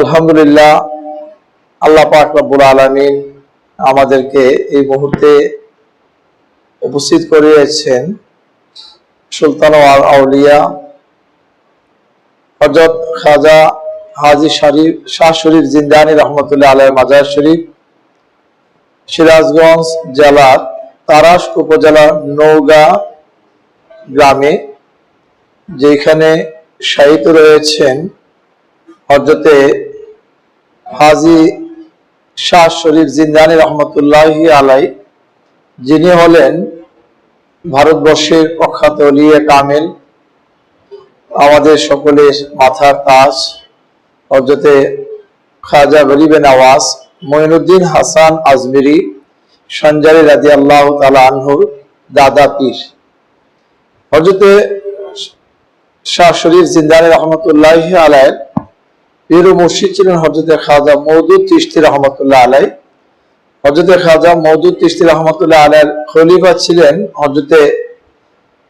আলহামদুলিল্লাহ, আল্লাহ পাক রব্বুল আলামিন আমাদেরকে এই মুহূর্তে উপস্থিত করিয়েছেন সুলতান আল আউলিয়া হজরত খাজা হাজি শরীফ শাহ শরীফ জিন্দানি রহমতুল্লাহ আলহ মাজার শরীফ, সিরাজগঞ্জ জেলার তারাস উপজেলার নৌগা গ্রামে, যেখানে শায়িত রয়েছেন হজরতে হাজি শাহ শরীফ জিন্দানি রহমতুল্লাহি আলাই, যিনি হলেন ভারতবর্ষের প্রখ্যাত লিয়ে কামেল, আমাদের সকলের মাথার তাজ হজরতে খাজা গরিবে নওয়াজ মঈনুদ্দিন হাসান আজমিরি, সঞ্জারি রাজি আল্লাহ তালা আনহুর দাদা পীর। হজরতে শাহ শরীফ জিন্দানি রহমতুল্লাহ আলাই পীর মুর্শিদ ছিলেন হজরতে খাজা মৌদুদ তিস্তি রহমতুল্লাহ আলাই হজরতে খাজা মৌদুদ তিস্তি রহমতুল্লাহ আলাইয়ের খলিফা ছিলেন হজরতে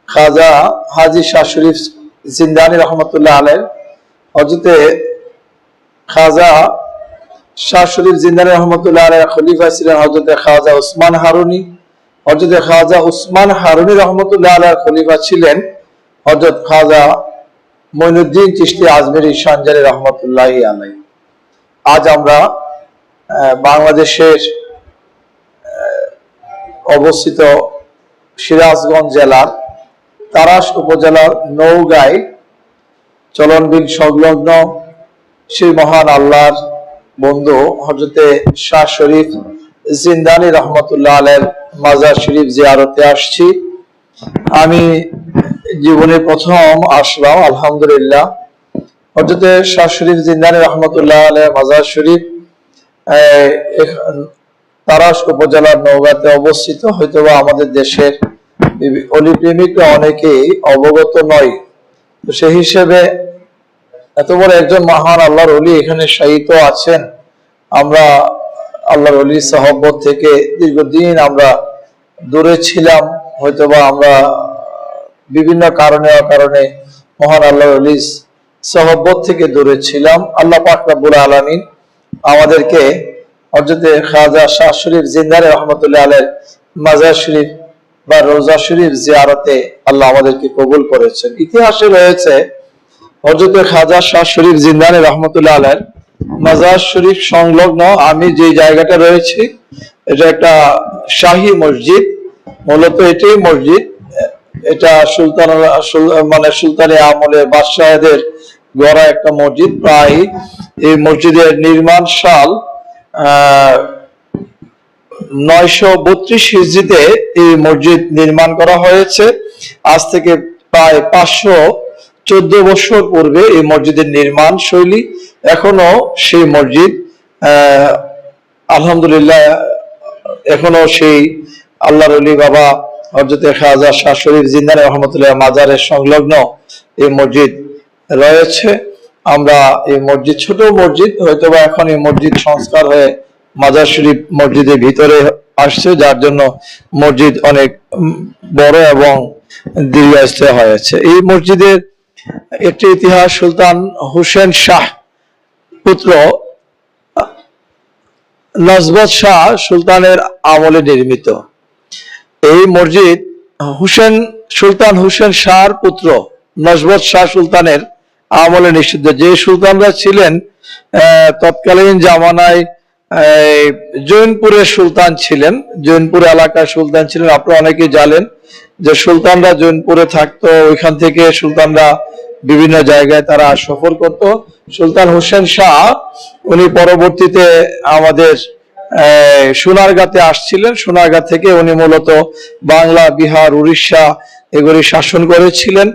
খাজা হাজি শাহ শরীফ জিন্দানি রহমতুল্লাহ আলাই হজরতে খাজা শাহ শরীফ জিন্দানি রহমতুল্লাহ আলাইয়ের খলিফা ছিলেন হজরতে খাজা উসমান হারুনি। হজরতে খাজা উসমান হারুনি রহমতুল্লাহ আলাইয়ের খলিফা ছিলেন হজরত খাজা মঈনুদ্দিন চিশতি আজমেরি সঞ্জারি রহমতুল্লাহ আলাই আজ আমরা বাংলাদেশের অবস্থিত সিরাজগঞ্জ জেলার তারাস উপজেলার নৌগাঁয় চলনবিল সংলগ্ন সেই মহান আল্লাহর বন্ধু হজরতে শাহ শরীফ জিন্দানি রহমতুল্লাহ আলের মাজার শরীফ জিয়ারতে আসছি। আমি জীবনে প্রথম আসলাম, আলহামদুলিল্লাহ। হজরতে শাহ শরীফ জিন্দানি রহমতুল্লাহ আলের মাজার শরীফ তারাস উপজেলার নৌগাতে অবস্থিত। হয়তোবা আমাদের দেশের বিভি- অলি প্রেমিকরা অনেকেই অবগত নয়। তো সেই হিসেবে এত বড় একজন মহান আল্লাহর অলি এখানে শায়িত আছেন। আমরা আল্লাহর অলি সাহব্বত থেকে দীর্ঘদিন আমরা দূরে ছিলাম। হয়তোবা আমরা বিভিন্ন কারণে অকারণে মহান আল্লাহর অলি সাহব্বত থেকে দূরে ছিলাম। আল্লাহ পাক আলামিন আমাদেরকে হজরতে খাজা শাহ শরীফ জিন্দারে রহমতুল্লাহ আলের মাজার শরীফ বা রোজা শরীফ জিয়ারতে আল্লাহ আমাদেরকে কবুল করেছেন। ইতিহাসে রয়েছে হজরতে খাজা শাহ শরীফ জিন্দানি রহমতুল্লাহ আলের মাজার শরীফ সংলগ্ন। আমি যে জায়গাটা রয়েছি, এটা একটা শাহী মসজিদ। মূলত এটাই মসজিদ। এটা সুলতান মানে সুলতানি আমলে বাদশাহদের গড়া একটা মসজিদ। প্রায় এই মসজিদের নির্মাণ সাল নয়শো বত্রিশ এই মসজিদ নির্মাণ করা হয়েছে। আজ থেকে প্রায় পাঁচশো চোদ্দ বছর পূর্বে এই মসজিদের নির্মাণ শৈলী এখনও সেই মসজিদ আলহামদুলিল্লাহ, এখনও সেই আল্লাহর বাবা হজরতে খাজা শাহ শরীফ জিন্দানি রহমতুল্লাহ মাজারের সংলগ্ন এই মসজিদ রয়েছে। আমরা এই মসজিদ, ছোট মসজিদ, হয়তোবা এখন এই মসজিদ সংস্কার হয়ে মাজার শরীফ মসজিদের ভিতরে আসছে, যার জন্য মসজিদ অনেক বড় এবং দীর্ঘস্থায়ী হয়েছে। এই মসজিদের একটি ইতিহাস সুলতান হুসেন শাহ পুত্র নজবত শাহ সুলতানের আমলে নির্মিত। এই মসজিদ হুসেন, সুলতান হুসেন শাহর পুত্র, নজবত শাহ সুলতানের আমলে নিষিদ্ধ। যে সুলতানরা ছিলেন তৎকালীন জামানায় জৈনপুরের সুলতান ছিলেন, জৈনপুর এলাকার সুলতান ছিলেন। আপনারা অনেকেই জানেন যে সুলতানরা জৈনপুরে থাকতো, ওইখান থেকে সুলতানরা বিভিন্ন জায়গায় তারা সফর করত। সুলতান হোসেন শাহ, উনি পরবর্তীতে আমাদের সোনারগাঁতে আসছিলেন। সোনারগাঁ থেকে উনি মূলত বাংলা, বিহার, উড়িষ্যা এগুলি শাসন করেছিলেন।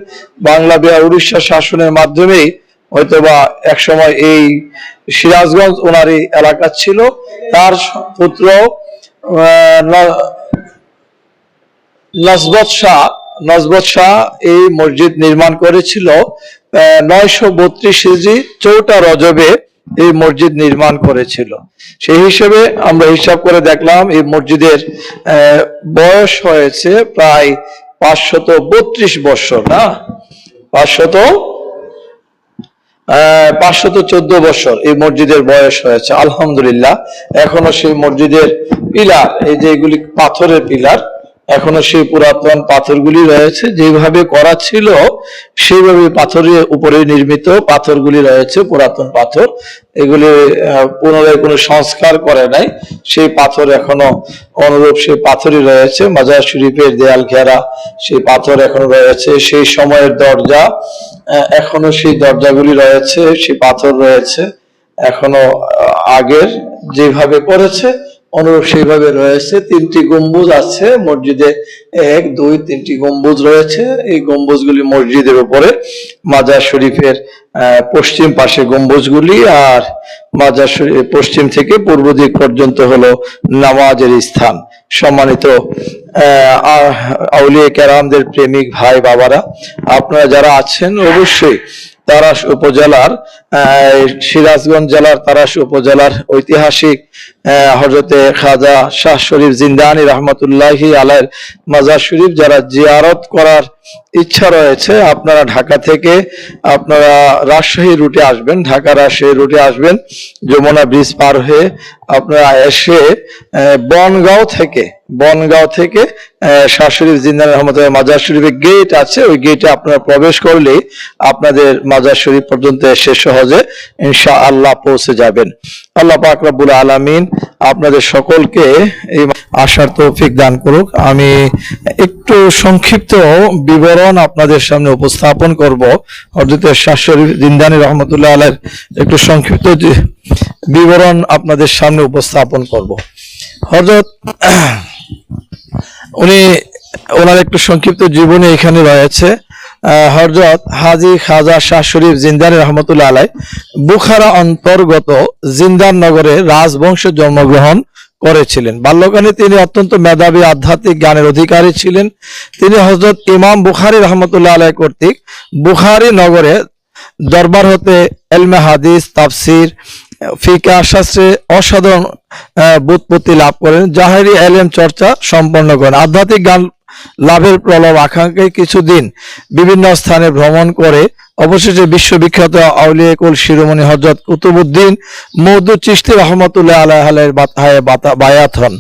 বাংলা, বিহার, উড়িষ্যা শাসনের মাধ্যমেই হয়তোবা একসময় এই সিরাজগঞ্জ ওনারই এলাকা ছিল। তার পুত্র নজবত শাহ নজবত শাহ এই মসজিদ নির্মাণ করেছিল নয়শো বত্রিশ চৌঠা রজবে এই মসজিদ নির্মাণ করেছিল। সেই হিসেবে আমরা হিসাব করে দেখলাম এই মসজিদের বয়স হয়েছে প্রায় পাঁচশত বত্রিশ বৎসর না? পাঁচশত পাঁচশত চোদ্দ বছর এই মসজিদের বয়স হয়েছে, আলহামদুলিল্লাহ। এখনও সেই মসজিদের পিলার, এই যে এগুলি পাথরের পিলার এখনও সেই পুরাতন পাথরগুলি রয়েছে যেভাবে করা ছিল, সেইভাবে পাথরের উপরে নির্মিত পাথরগুলি রয়েছে, পুরাতন পাথর। এগুলি পুনরায় কোনো সংস্কার করে নাই। সেই পাথর এখনও অনুরূপ সেই পাথরই রয়েছে। মাজার শরীফের দেয়াল ঘেরা সেই পাথর এখনও রয়েছে। সেই সময়ের দরজা এখনও সেই দরজাগুলি রয়েছে, সেই পাথর রয়েছে। এখনও আগের যেভাবে করেছে অনুরূপ সেইভাবে রয়েছে, তিনটি গম্বুজ আছে, মসজিদে এক, দুই, তিনটি গম্বুজ রয়েছে। এই গম্বুজগুলি মসজিদের উপরে, মাজার শরীফের পশ্চিম পাশে গম্বুজগুলি আর মাজার শরীফ পশ্চিম থেকে পূর্ব দিক পর্যন্ত হলো নামাজের স্থান। সম্মানিত আউলিয়া কেরামদের প্রেমিক ভাই বাবারা, আপনারা যারা আছেন, অবশ্যই তারাস উপজেলার সিরাজগঞ্জ জেলার তারাস উপজেলার ঐতিহাসিক হজরতে খাজা শাহ শরীফ জিন্দানি রহমতুল্লাহি আলাইর মাজার শরীফ যারা জিয়ারত করার ইচ্ছা রয়েছে, আপনারা ঢাকা থেকে আপনারা রাজশাহী রুটে আসবেন, ঢাকা রাজশাহী রুটে আসবেন, যমুনা ব্রিজ পার হয়ে আপনারা এসে বনগাঁও থেকে বনগাঁও থেকে শাহ শরীফ জিন্দান রহমতুল্লাহ মাজার শরীফের গেট আছে, ওই গেটে আপনারা প্রবেশ করলেই আপনাদের মাজার শরীফ পর্যন্ত এসে সহজে ইনশা আল্লাহ পৌঁছে যাবেন। আল্লাহ পাক রব্বুল আলামিন আপনাদের সকলকে এই আশার তৌফিক দান করুক। আমি একটু সংক্ষিপ্ত বিবরণ আপনাদের সামনে উপস্থাপন করব। হযরত শাহ জিন্দানি রহমতুল্লাহ আলাইর একটু সংক্ষিপ্ত বিবরণ আপনাদের সামনে উপস্থাপন করব। হযরত, উনি ওনার একটু সংক্ষিপ্ত জীবনী এখানে রয়েছে। হযরত হাজি খাজা শাহ শরীফ জিন্দানি রহমতুল্লাহ আলাই বুখারা অন্তর্গত জিন্দান নগরে রাজবংশে জন্মগ্রহণ করেছিলেন। বাল্যকালে তিনি অত্যন্ত মেধাবী, আধ্যাত্মিক জ্ঞানের অধিকারী ছিলেন। তিনি হযরত ইমাম বুখারি রহমতুল্লাহ আলাই কর্তৃক বুখারি নগরে দরবার হতে এলমে হাদিস, তাফসির ফিকা শাস্ত্রে অসাধারণ বুৎপত্তি লাভ করেন। জাহেরি এলেম চর্চা সম্পন্ন করেন। আধ্যাত্মিক জ্ঞান লাভের প্রলোভ আকাঙ্ক্ষায় কিছুদিন বিভিন্ন স্থানে ভ্রমণ করে অবশেষে বিশ্ববিখ্যাত আউলিয়া কুল শিরোমণি হজরত কুতুবুদ্দিন মৌদুদ চিশতি রহমতুল্লাহ আলাইহের বায়াত হন।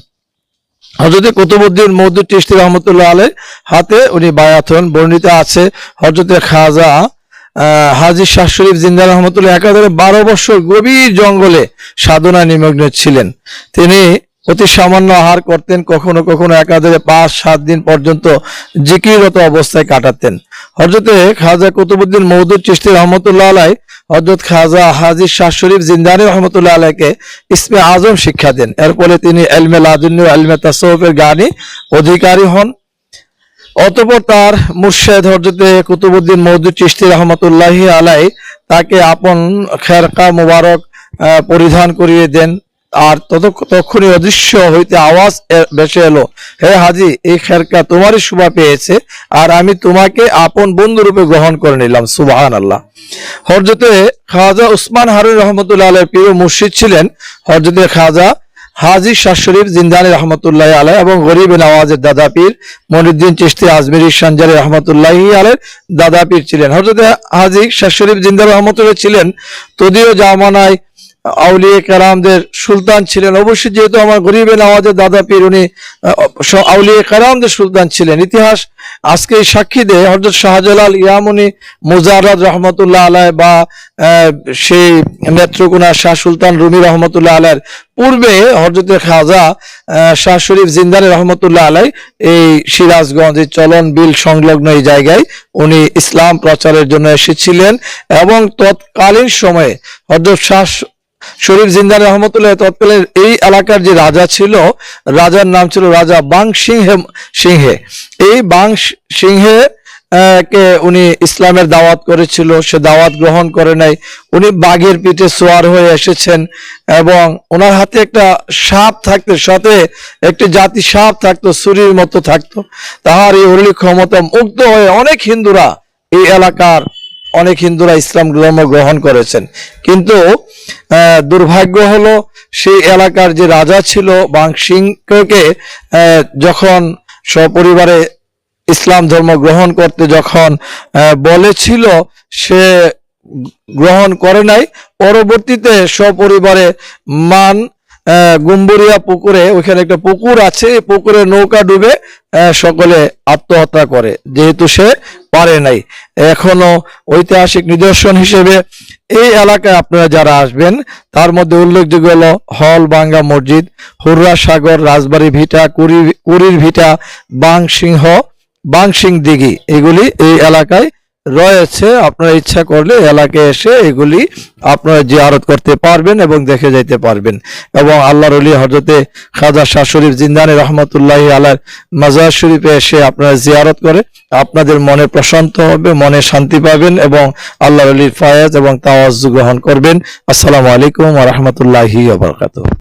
হজরত কুতুবুদ্দিন মৌদুদ চিশতি রহমতুল্লাহ আলাই হাতে উনি বায়াত হন। বর্ণিত আছে হজরতে খাজা আহ, হাজি শাহ শরীফ জিন্দা রহমতুল্লাহ একাধারে বারো বছর গভীর জঙ্গলে সাধনা নিমগ্ন ছিলেন। তিনি অতি সামান্য আহার করতেন, কখনো কখনো একাধারে পাঁচ, সাত দিন পর্যন্ত জিকিরত অবস্থায় কাটাতেন। হজরতে খাজা কুতুবুদ্দিন মৌদুদ চিশতি রহমতুল্লাহ আলাই হজরত খাজা হাজি শাহ শরীফ জিন্দানি রহমতুল্লাহ আলাইকে ইসমে আজম শিক্ষা দেন। এর ফলে তিনি এলমে লাদুন্নি এলমে তাসৌফের গানি অধিকারী হন। অতঃপর তার মুর্শেদ হজরতে কুতুবুদ্দিন মৌদুদ চিশতি রহমতুল্লাহ আলাই তাকে আপন খেরকা মুবারক পরিধান করিয়ে দেন। আর তখনই অদৃশ্য হইতে আওয়াজ ভেসে এলো। হে হাজি, এই খেরকা তোমারই শোভা পেয়েছে, আর আমি তোমাকে আপন বন্ধু রূপে গ্রহণ করে নিলাম। সুবাহান আল্লাহ হরজতে খাজা উসমান হারুন রহমতুল্লাহ আলের প্রিয় মুর্শিদ ছিলেন। হরজতে খাজা হাজি শাহ জিন্দানি রহমতুল্লাহ আলাই এবং গরিব নওয়াজের দাদা পীর মনিউদ্দিন চিশতি আজমিরি সঞ্জারি রহমতুল্লাহ আলের দাদা পীর ছিলেন। হজরত হাজি শাহ শরীফ জিন্দা রহমতুল্লাহ ছিলেন। তদীয় জামানায় আউলিয়া কালামদের সুলতান ছিলেন। অবশ্যই যেহেতু আমার গরিবে নওয়াজের দাদা পীর উনি আউলিয়া কালামদের সুলতান ছিলেন। ইতিহাস আজকে এই সাক্ষী দেয় হজরত শাহজালাল ইয়ামুনি মুজারাদ রহমতুল্লাহ আলাই বা সেই নেত্রকোনা শাহ সুলতান রুমি রহমতুল্লাহ আলাইয়ের পূর্বে হজরতের খাজা শাহ শরীফ জিন্দানি রহমতুল্লাহ আলাই এই সিরাজগঞ্জ এই চলন বিল সংলগ্ন এই জায়গায় উনি ইসলাম প্রচারের জন্য এসেছিলেন এবং তৎকালীন সময়ে হজরত শাহ শরীফ জিন্দানি রহমতুল্লাহ তৎকালীন এই এলাকার যে রাজা ছিল, রাজার নাম ছিল রাজা বাং সিংহে সিংহে। এই বাং সিংহে কে উনি ইসলামের দাওয়াত করেছিল, সে দাওয়াত গ্রহণ করে নাই। উনি বাঘের পিঠে সোয়ার হয়ে এসেছেন এবং ওনার হাতে একটা সাপ থাকতো, সাথে একটি জাতি সাপ থাকতো ছুরির মতো থাকতো। তাহার এই অরলি ক্ষমতা মুগ্ধ হয়ে অনেক হিন্দুরা এই এলাকার অনেক হিন্দুরা ইসলাম ধর্ম গ্রহণ করেছেন। কিন্তু দুর্ভাগ্য হলো সেই এলাকার যে রাজা ছিল বাংসিংকে যখন সপরিবারে ইসলাম ধর্ম গ্রহণ করতে যখন বলেছিল, সে গ্রহণ করে নাই। পরবর্তীতে সপরিবারে মান গুম্বুরিয়া পুকুরে, ওইখানে একটা পুকুর আছে পুকুরে নৌকা ডুবে সকলে আত্মহত্যা করে, যেহেতু সে পারে নাই। এখনও ঐতিহাসিক নিদর্শন হিসেবে এই এলাকায় আপনারা যারা আসবেন, তার মধ্যে উল্লেখযোগ্য হলো হল বাঙ্গা মসজিদ, হুররা সাগর, রাজবাড়ি ভিটা, কুড়ি কুড়ির ভিটা, বাংসিংহ বাংসিং দিঘি এগুলি এই এলাকায় রয়েছে, আপনারা ইচ্ছা করলে এলাকায় এসে এগুলি আপনারা জিয়ারত করতে পারবেন এবং দেখে যেতে পারবেন। এবং আল্লাহর অলি হজরতে খাজা শাহ শরীফ জিন্দানি রহমতুল্লাহ আলার মাজার শরীফে এসে আপনারা জিয়ারত করে, আপনাদের মনে প্রশান্ত হবে, মনে শান্তি পাবেন এবং আল্লাহর অলির ফায়াজ এবং তাওয়াজ গ্রহণ করবেন। আসসালামু আলাইকুম রহমতুল্লাহি